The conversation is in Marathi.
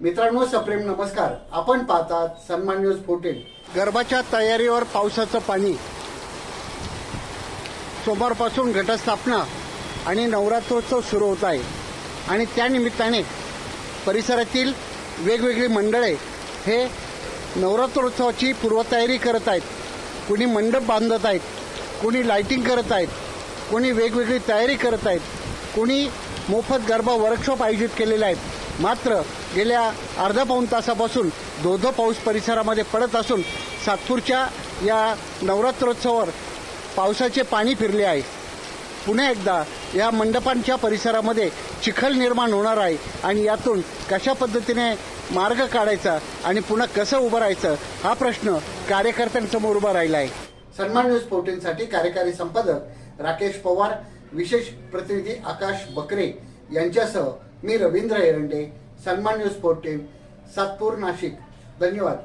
मित्रांनो सप्रेम नमस्कार. आपण पाहतात सन्मान न्यूज फोर्टीन. गरबाच्या तयारीवर पावसाचं पाणी. सोमवारपासून घटस्थापना आणि नवरात्रोत्सव सुरू होत आहे. आणि त्यानिमित्ताने परिसरातील वेगवेगळी मंडळे हे नवरात्रोत्सवाची पूर्वतयारी करत आहेत. कुणी मंडप बांधत आहेत कुणी लायटिंग करत आहेत कुणी वेगवेगळी तयारी करत आहेत कुणी मोफत गरबा वर्कशॉप आयोजित केलेले आहेत. मात्र गेल्या अर्धा पाऊण तासापासून धोधो पाऊस परिसरामध्ये पडत असून सातपूरच्या या नवरात्रोत्सवावर पावसाचे पाणी फिरले आहे. पुन्हा एकदा या मंडपांच्या परिसरामध्ये चिखल निर्माण होणार आहे आणि यातून कशा पद्धतीने मार्ग काढायचा आणि पुन्हा कसं उभं राहायचं हा प्रश्न कार्यकर्त्यांसमोर उभा राहिला आहे. सन्मान न्यूज फोर्टीनसाठी कार्यकारी संपादक राकेश पवार विशेष प्रतिनिधी आकाश बकरे यांच्यासह मी रवींद्र एरंडे सन्मान न्यूज फोर्टीन सातपूर नाशिक. धन्यवाद.